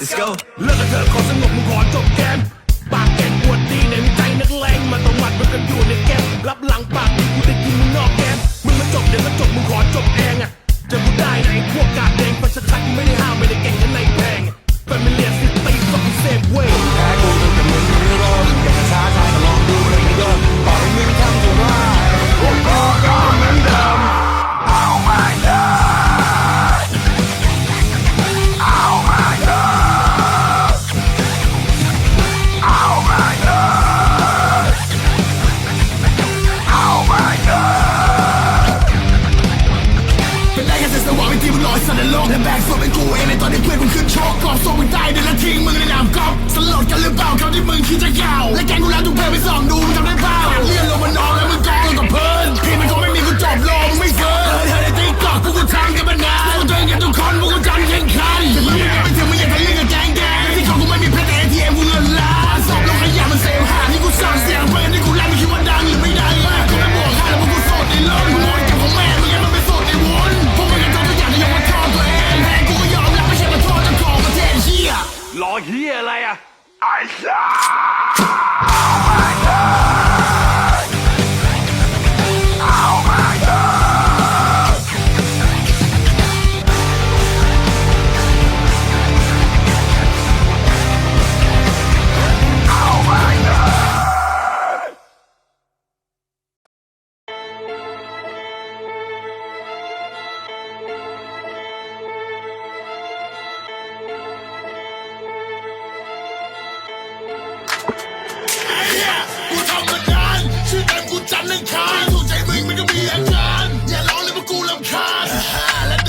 Let's go เลิกกับเธอขอสงบมึงขอจบแกมปากแก่งปวดดีในใจนักเลงมาตวัดมันกันอยู่ในแกมรับหลังปากดีกูได้ยินมึงนอกแกมมึงมาจบเดี๋ยวก็จบมึงขอจบเองอะจะกูได้นะไอ้พวกกาด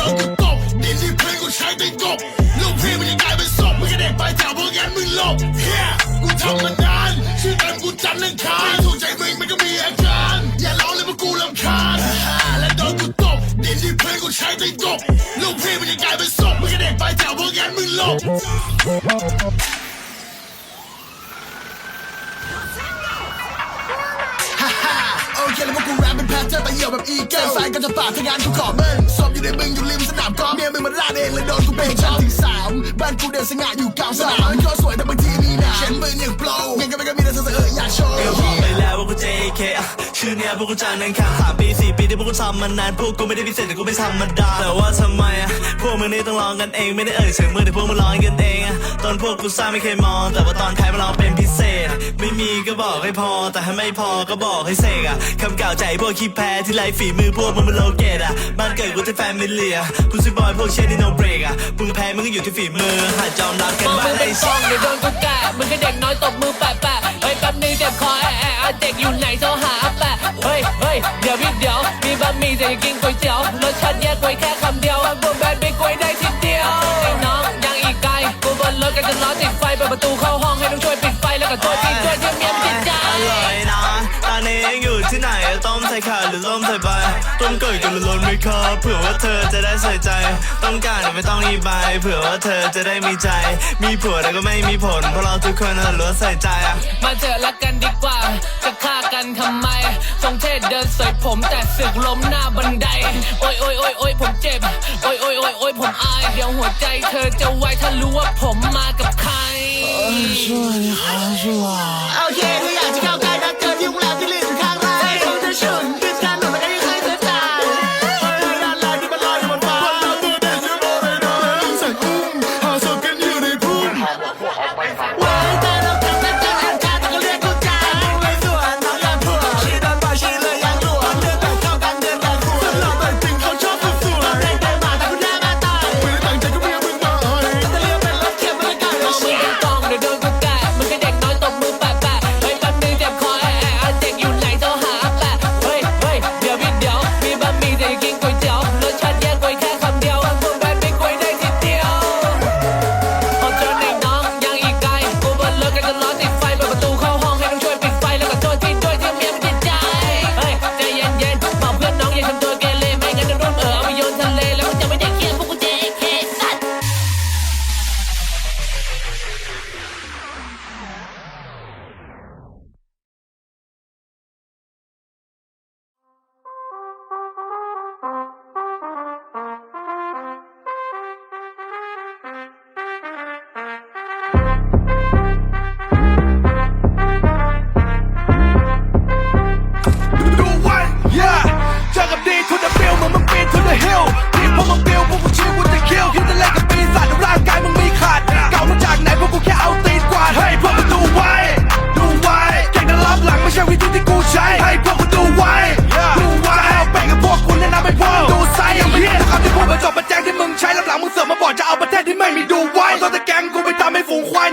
าและโดนกูตบดินที่เพื้นกูใช้ตีกบลูกพี่มันยังกลายเป็นศพมึงก็เด็กไปแถวพวกงั้นมึงหลบเฮียกูทำมานานชื่อเต็มกูจันทร์อังคารถูกใจมึงมันก็มีอาการอย่าร้องเลยว่ากูรำคาญอ่าและโดนกูตบดินที่เพื้นกูใช้ตีกบลูกพี่มันยังกลายเป็นศพมึงก็เด็กไปแถวพวกงั้นมึงหลบโอเคแล้วพวกกูแรปเป็นแพทเทิร์นไปเหี่ยวแบบอีเกิลสายก็จะปาดทางานกูขอเบิ้ลศพ อยู่ในมึงอยู่ริมสนามกอล์ฟเมียมึงมันราดเองเลยโดนกูเบรกชั้นที่สามบ้านกูเดินสง่าอยู่กลางสนามมันก็สวยแต่บางทีมีหนาเขียนมืออย่างโปรยังก็ไม่ก็มีแต่เธอเอออยากโชว์ก็บอกไปแล้วว่ากู JK อ่ชื่อเนี้ยพวกกูจานนังคารสามปีสี่ปีที่พวกกูทำมานานพวกกูไม่ได้พิเศษแต่กูไม่ธรรมดาแต่ว่าทำไมอะพวกมึงนี่ต้องร้องกันเองไม่ได้เอ่ยเสียงมือแต่พวกมึงร้องกันเองอะตอนพวกกูสร้างไม่เคยมอง แต่ว่าตอนท้ายมันร้องเป็นพิเศษ ไม่มีก็บอกให้พอแต่ถ้าไม่พอก็บอกให้เสกอะคำกล่าวใจพวกขี้แพ้ที่ไรฝีมือพวกมึงมันโลเกตอะบ้านเกิดกูที่แฟมิเลียกูซิบอยพวกเชนที่โนเบรกอะมึงแพ้มึงก็อยู่ที่ฝีมือหัดยอมรับกันมองบ้ามึงงไอ้เป็นสัช่อสงเดี๋ยวโดนกูแกะมึงก็เด็กน้อยตบมือแปะแปะเฮ้ยแป๊บนึงเจ็บคอแอะแอะเอาเด็กอยู่ไหนโทรหาแปะเฮ้ยเฮ้ยเดี๋ยวพี่เดี๋ยวมีบะหมี่แต่อยากกินก๋วยเตี๋ยวรสชาติแยกไว้แค่คำเดียวกูแบนไปกล้วยได้ทีเดียวไอ้น้องยังอีกไกลกูบนรถกันจะล้อติดไฟเปิดประตูเข้าห้องให้ต้องช่วยปิดไฟแล้วก็โทษทีช่วยที่เมียมจิตใจ ส่ข่าหรือต้มใส่ใบต้มไก่กับล้นไม่คอเผื่อว่าเธอจะได้ใส่ใจ ต้องการแต่ไม่ต้องรีบไปเผื่อว่าเธอจะได้มีใจ มีผัวแต่ก็ไม่มีผลเพราะเราทุกคนน่ะล้วนใส่ใจอะมาเจอรักกันดีกว่า จะฆ่ากันทำไมทรงเทศเดินเสยผมแต่สึกล้มหน้าบันได โอ้ยโอ้ยโอ้ยโอ้ยผมเจ็บ โอ้ยโอ้ยโอ้ยโอ้ยผมอาย เดี๋ยวหัวใจเธอจะวายถ้ารู้ว่าผมมากับใครโอเคถ้าอยากจะเข้า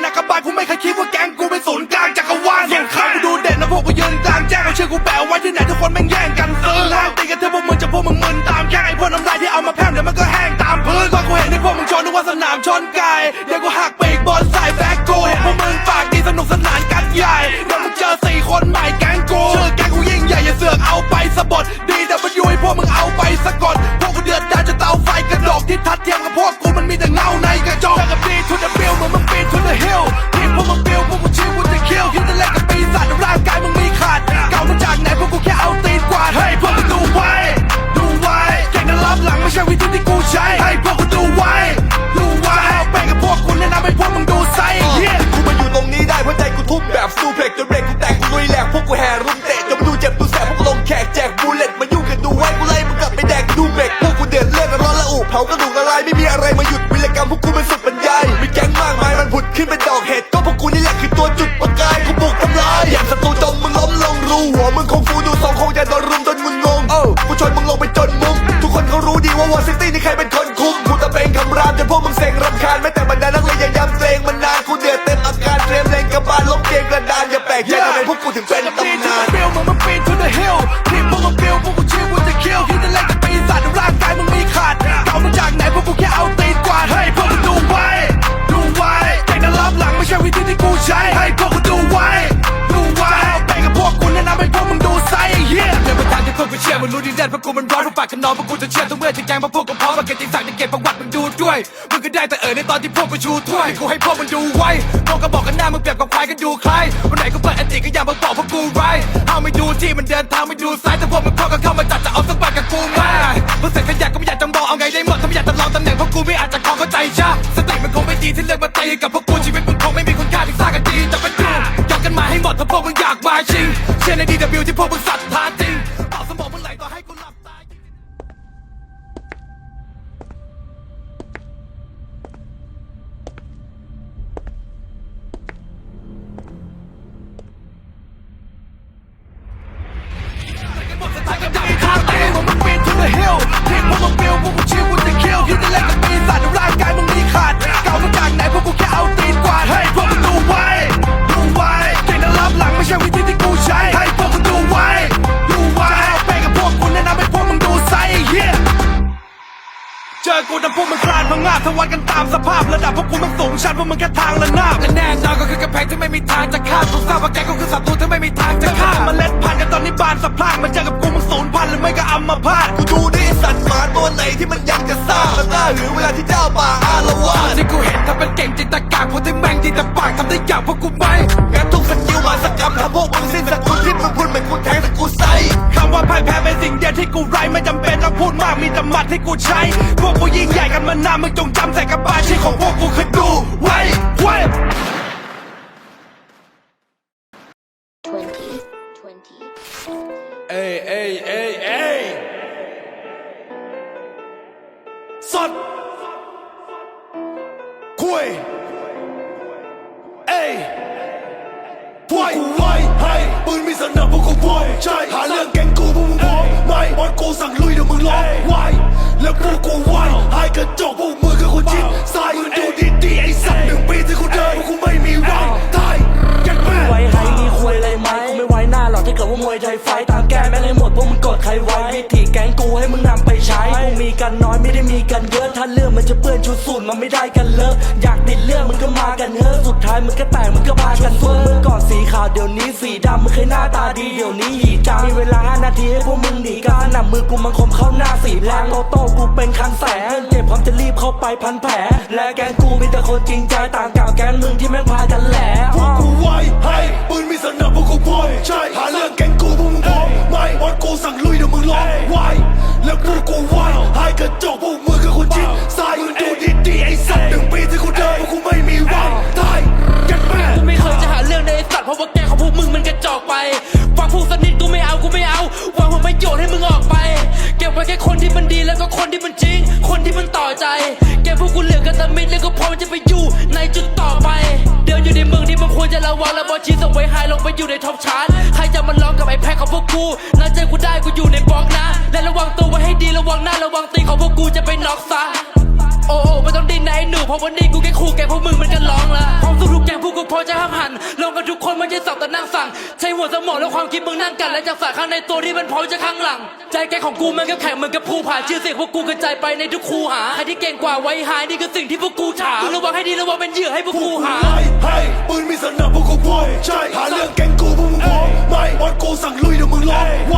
นักบากผู้ไม่เคยคิดว่าแก๊งกูเป็นศูนย์กลางจักรวาลส่งข้ากูดูเด่นนะพวกกูยืนกลางแจ้งเอาชื่อกูแปะไว้ที่ไหนทุกคนแม่งแย่งกันซื้อแล้วตีกันเถอะพวกมึงจะพวกมึงมึนตามแค่ไอ้พวกน้ำลายที่เอามาแพร่มเดี๋ยวมันก็แห้งตามพื้นพอกูเห็นที่พวกมึงชนนึกว่าสนามชนไก่เดี๋ยวกูหักปีกบอลใส่แบ็คกูเห็นพวกมึงปากดีสนุกสนาน ได้แต่เอ่ยในตอนที่พวกกูชูถ้วยกูให้พวกมึงดูไว้พวกก็บอกกันหน้ามึงเปรียบกับควายกันดูใครวันไหนก็เปิดอันติก็อย่ามาบอกพวกกูไรเอาไม่ดูที่มันเดินทางไม่ดูซ้ายแต่พวกมึงพอก็เข้ามาจัดจะเอาสักบาทกับกูมาพวกเสร็จขยะก็ไม่อยากจะมองเอาไงได้หมดถ้าไม่อยากจะลองตำแหน่งพวกกูไม่อาจจะคลองเข้าใจชาสติมันคงไม่ดีที่เลือกมาตีกับพวกกูชีวิตมึงคงไม่มีคุณค่าที่สร้างกันดีแต่เป็นกูยกกันมาให้หมดถ้าพวกมึงอยากมาชิงเชื่อในดีวที่พวกมึงศรัทธาจริง ถ้าวัดกันตามสภาพระดับพวกกูมันสูงชันพวกมึงแค่ทางละนาบและแน่นอนก็คือกำแพงที่ไม่มีทางจะข้ามกูทราบว่าแกก็คือศัตรูที่ไม่มีทางจะข้ามเมาเล็ดพันธุ์กันตอนนี้บานสะพรั่งมาเจอกับกูมึงสูญพันธุ์หรือไม่ก็อัมพาตกูดูนี่ไอ้สัตว์หมาตัวไหนที่มันยังจะซ่าแล้วกล้าหรือเวลาที่เจ้าป่าอาละวาดที่กูเห็นทำเป็นเก่งจิตตกางพวกที่แม่งดีแต่ปากทำได้อย่างพวกกูไหมงั้นทุกสกิลมาสกรรมทำพวกมึงสิ้นสกุลที่มึงพูดเหมือนกูแทงแต่กูใส่คำว่าพ่ายแพ้เป็นสิ่งเดียวที่กูไร้ไม่จำเป็นต้องพูดมากมีแต่หมัดที่กูใช้พวกกูยิ่งใหญ่กันมานานมึงจง จำ มันไม่ได้กันเลอะอยากติดเรื่องมึงก็มากันเถอะสุดท้ายมึงก็แตกมึงก็พากันเฟ้อเมื่อก่อนสีขาวเดี๋ยวนี้สีดำมึงเคยหน้าตาดีเดี๋ยวนี้หีจางมีเวลาห้านาทีให้พวกมึงหนีกันสนับมือกูมันคมเข้าหน้าสีแรงโตโต้กูเป็นคันแสงเจ็บพร้อมจะรีบเข้าไปพันแผลและแกงกูมีแต่คนจริงใจต่างกับแกงมึงที่แม่งพากันแหละพวกกูไว้ให้ปืนมีสนับพวกกูพวยใช่หาเรื่องแกงกูพวกมึงพองไม่บอลกูสั่งลุยเดี๋ยวมึงร้องไว้แล้วพวกกูไว้ให้กระจกพวกมึงคือคนจิตสายมึงดูดี โยชน์ให้มึงออกไป เก็บไว้แค่คนที่มันดีแล้วก็คนที่มันจริง คนที่มันต่อใจแกพวกกูเหลือกันตะมิดแล้วก็พร้อมจะไปอยู่ในจุดต่อไป เดินอยู่ในเมืองที่มึงควรจะระวังและบอลชีส่งไว้ไฮลงไปอยู่ในท็อปชาร์ตใครจะมาลองกับไอ้แพ้ของพวกกูน่าใจกูได้กูอยู่ในบล็อกนะ และระวังตัวไว้ให้ดีระวังหน้าระวังตีของพวกกูจะไปน็อกซะ โอ้โอ้ไม่ต้องดิ้นนะไอ้หนูเพราะวันนี้กูแค่คู่แกพวกมึงมันก็ร้องละความสุขทุกอย่างพวกกูพอจะห้ามหันลองกันทุกคนไม่ใช่สับแต่นั่งสั่ง ใช้หัวสมองและความคิดมึงนั่งกัน และจากสายข้างในตัวที่มันพร้อมจะข้างหลัง ใจแกของกูมันก็แข็งเหมือนกับภูผาชื่อเสียงพวกกูกระจายไปในทุกคูหาใครที่เก่งกว่าไว้หายนี่คือสิ่งที่พวกกูถามมึงระวังให้ดีระวังเป็นเหยื่อให้พวกกูหาไฮ้ไฮ้ปืนมีสนับพวกกูพร้อมใช่หาเรื่องแกงกูพวกมึงพอไม่บอสกูสั่งลุยเดี๋ยวมึงร้องไหว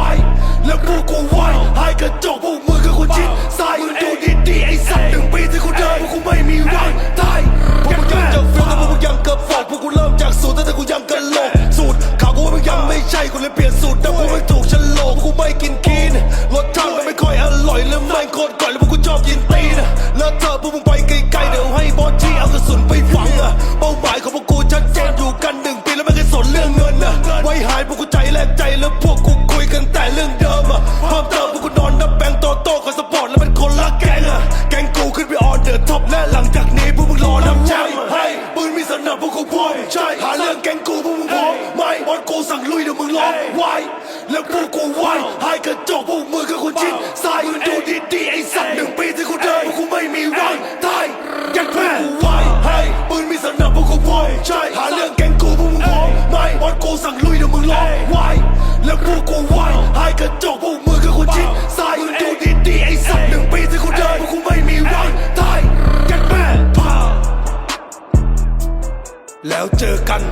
แล้วพวกกูไหวหายกระจกพวกมึงคือคนชิดซ้ายมึงดูดีๆไอ้สัตว์หนึ่งปีที่กูเดินพวกกูไม่มีวันตายพวกมึงยังจะฟิลแต่พวกมึงยังเกือบฟอกพวกกูเริ่มจากสูตั้งแต่กูยังกันโหลกสูตรข่าวกูมึงยังไม่ใช่กูเลยเปลี่ยนสูตรแต่กูไม่ถูกฉันโลก แล้วพวกกูไหวหายกระจกพวกมึงคือคนชิดซ้ายมึงดูดีๆไอ้สัตว์หนึ่งปีที่กูเดินพวกกูไม่มีวันตายยัดแพ้กูไหวให้ปืนมีสนับพวกกูพร้อมใช่หาเรื่องแกงกูพวกมึงพร้อมไม่บอสกูสั่งลุยเดี๋ยวมึงร้องไหวแล้วพวกกูไหวหายกระจกพวกมึงคือคนชิดซ้ายมึงดูดีๆไอ้สัตว์หนึ่งปีที่กูเดินพวกกูไม่มีวันตายยัดแพ้พาแล้วเจอกัน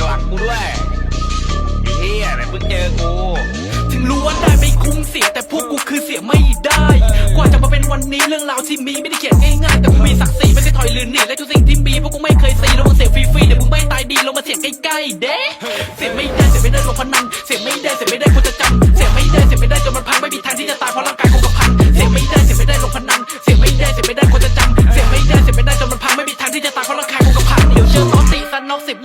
ดูปรีใส่หลังกูด้วยเหี้ยเดี๋ยวมึงเจอกู ถึงรู้ว่าได้ไม่คุ้มเสียแต่พวกกูคือเสียไม่ได้ กว่าจะมาเป็นวันนี้เรื่องราวที่มีไม่ได้เขียนง่ายๆแต่กูมีศักดิ์ศรีไม่เคยถอยหรือหนีและทุกสิ่งที่มีพวกกูไม่เคยซีแล้วมึงเสียฟรีๆเดี๋ยวมึงไม่ตายดีลงมาเสียใกล้ๆเด้เสียไม่ได้เสียไม่ได้ลงพนันเสียไม่ได้เสียไม่ได้กูจะจำเสียไม่ได้เสียไม่ได้จนมันพังไม่มีทางที่จะตายเพราะร่างกายกูกับพังเสียไม่ได้เสียไม่ได้ลงพนันเสียไม่ได้เสียไม่ได้กูจะจำ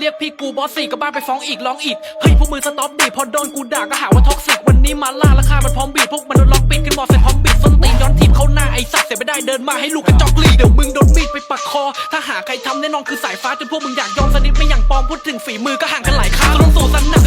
รียกพี่กูบอสสี่ก็บ้านไปฟ้องอีกร้องอีก เฮ้ยพวกมึงสต็อปบีพอโดนกูด่าก็หาว่าท็อกซิกวันนี้มาล่าราคามันพร้อมบีดพวกมันโดนล็อกปิดกันหมดเสร็จพร้อมบิดส้นตีนย้อนทีบเข้าหน้าไอ้สัตว์เสียไม่ได้เดินมาให้ลูกกระจอกลีเดี๋ยวมึงโดนมีดไปปักคอ ถ้าหาใครทำแน่นอนคือสายฟ้าจนพวกมึงอยากยอมสนิทไม่อย่างปลอมพูดถึงฝีมือก็ห่างกันหลายข้างต้องสู่สันหนัก